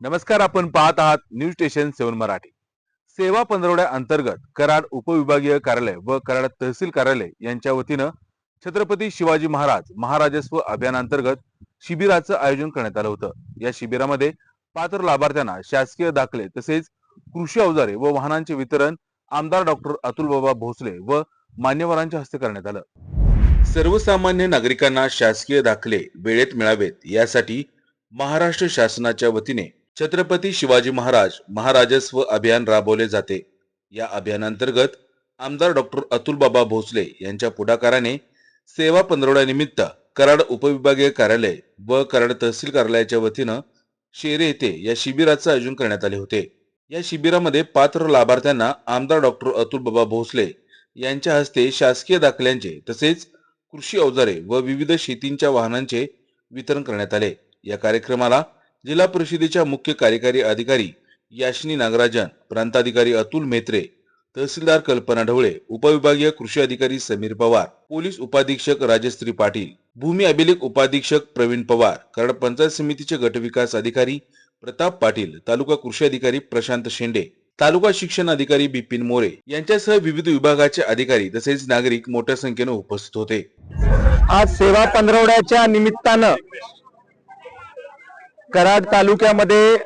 नमस्कार आपण पाहत आहात न्यूज स्टेशन सेवन मराठी. सेवा पंधरवड्या अंतर्गत कराड उपविभागीय कार्यालय व कराड तहसील कार्यालय यांच्या वतीनं छत्रपती शिवाजी महाराज महाराजस्व अभियानांतर्गत शिबिराचं आयोजन करण्यात आलं होतं. या शिबिरामध्ये पात्र लाभार्थ्यांना शासकीय दाखले तसेच कृषी अवजारे व वाहनांचे वितरण आमदार डॉक्टर अतुल बाबा भोसले व मान्यवरांच्या हस्ते करण्यात आलं. सर्वसामान्य नागरिकांना शासकीय दाखले वेळेत मिळावेत यासाठी महाराष्ट्र शासनाच्या वतीने छत्रपती शिवाजी महाराज महाराजस्व अभियान राबवले जाते. या अभियानांतर्गत आमदार डॉक्टर अतुलबाबा भोसले यांच्या पुढाकाराने सेवा पंधरवड्यानिमित्त कराड उपविभागीय कार्यालय व कराड तहसील कार्यालयाच्या वतीनं शेरे येथे या शिबिराचं आयोजन करण्यात आले होते. या शिबिरामध्ये पात्र लाभार्थ्यांना आमदार डॉक्टर अतुलबाबा भोसले यांच्या हस्ते शासकीय दाखल्यांचे तसेच कृषी अवजारे व विविध शेतींच्या वाहनांचे वितरण करण्यात आले. या कार्यक्रमाला जिल्हा परिषदेच्या मुख्य कार्यकारी अधिकारी याशिनी नागराजन प्रांताधिकारी अतुल मेत्रे तहसीलदार कल्पना ढवळे उपविभागीय कृषी अधिकारी समीर पवार पोलीस उपाधीक्षक राजश्री पाटील भूमी अभिलेख उपाधीक्षक प्रवीण पवार कराड पंचायत समितीचे गटविकास अधिकारी प्रताप पाटील तालुका कृषी अधिकारी प्रशांत शेंडे तालुका शिक्षण अधिकारी बिपिन मोरे यांच्यासह विविध विभागाचे अधिकारी तसेच नागरिक मोठ्या संख्येने उपस्थित होते. आज सेवा पंधरवड्याच्या निमित्तानं कराड तालुक्यामध्ये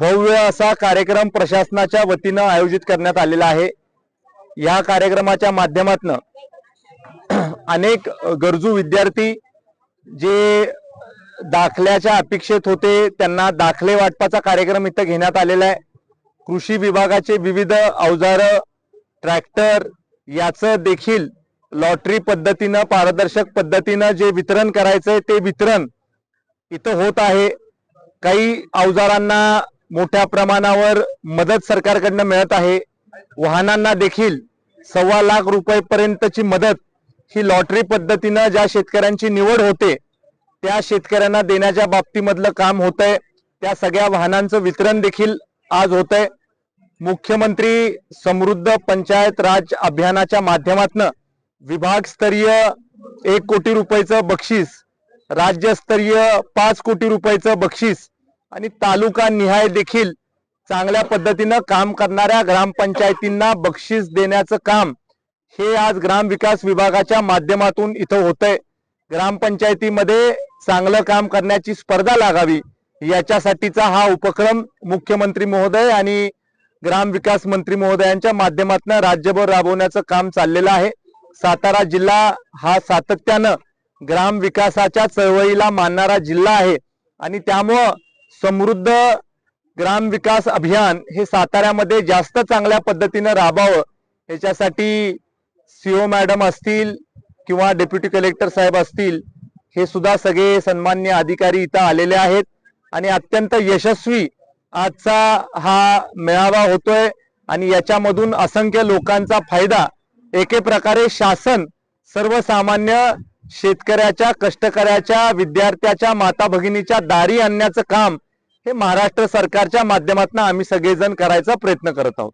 भव्य असा कार्यक्रम प्रशासनाच्या वतीनं आयोजित करण्यात आलेला आहे. या कार्यक्रमाच्या माध्यमातनं अनेक गरजू विद्यार्थी जे दाखल्याच्या अपेक्षेत होते त्यांना दाखले वाटपाचा कार्यक्रम इथं घेण्यात आलेला आहे. कृषी विभागाचे विविध अवजारं ट्रॅक्टर याचं देखील लॉटरी पद्धतीनं पारदर्शक पद्धतीनं जे वितरण करायचंय ते वितरण इथं होत आहे. काही अवजारांना मोठ्या प्रमाणावर मदत सरकारकडनं मिळत आहे. वाहनांना देखील सव्वा लाख रुपयेपर्यंतची मदत ही लॉटरी पद्धतीनं ज्या शेतकऱ्यांची निवड होते त्या शेतकऱ्यांना देण्याच्या बाबतीमधलं काम होत आहे त्या सगळ्या वाहनांचं वितरण देखील आज होत आहे मुख्यमंत्री समृद्ध पंचायत राज अभियानाच्या माध्यमातनं विभागस्तरीय एक कोटी रुपयाचं बक्षीस राज्यस्तरीय पाच कोटी रुपयाचं बक्षीस आणि तालुका निहाय देखील चांगल्या पद्धतीनं काम करणाऱ्या ग्रामपंचायतींना बक्षीस देण्याचं काम हे आज ग्रामविकास विभागाच्या माध्यमातून इथं होतंय. ग्रामपंचायतीमध्ये चांगलं काम करण्याची स्पर्धा लागावी याच्यासाठीचा हा उपक्रम मुख्यमंत्री महोदय आणि ग्रामविकास मंत्री महोदयांच्या माध्यमातून राज्यभर राबवण्याचं काम चाललेलं आहे. सातारा जिल्हा हा सातत्यानं ग्राम विकासाच्या चळवळीला मानणारा जिल्हा आहे आणि त्यामुळं समृद्ध ग्राम विकास अभियान हे साताऱ्यामध्ये जास्त चांगल्या पद्धतीनं राबावं याच्यासाठी सीओ मॅडम असतील किंवा डेप्युटी कलेक्टर साहेब असतील हे सुद्धा सगळे सन्मान्य अधिकारी इथं आलेले आहेत. आणि अत्यंत यशस्वी आजचा हा मेळावा होतोय आणि याच्यामधून असंख्य लोकांचा फायदा. एके प्रकारे शासन सर्वसामान्य शेतकऱ्याच्या कष्टकऱ्याच्या विद्यार्थ्याच्या माता भगिनीच्या दारी आणण्याचं काम हे महाराष्ट्र सरकारच्या माध्यमातून आम्ही सगळेजण करायचा प्रयत्न करत आहोत.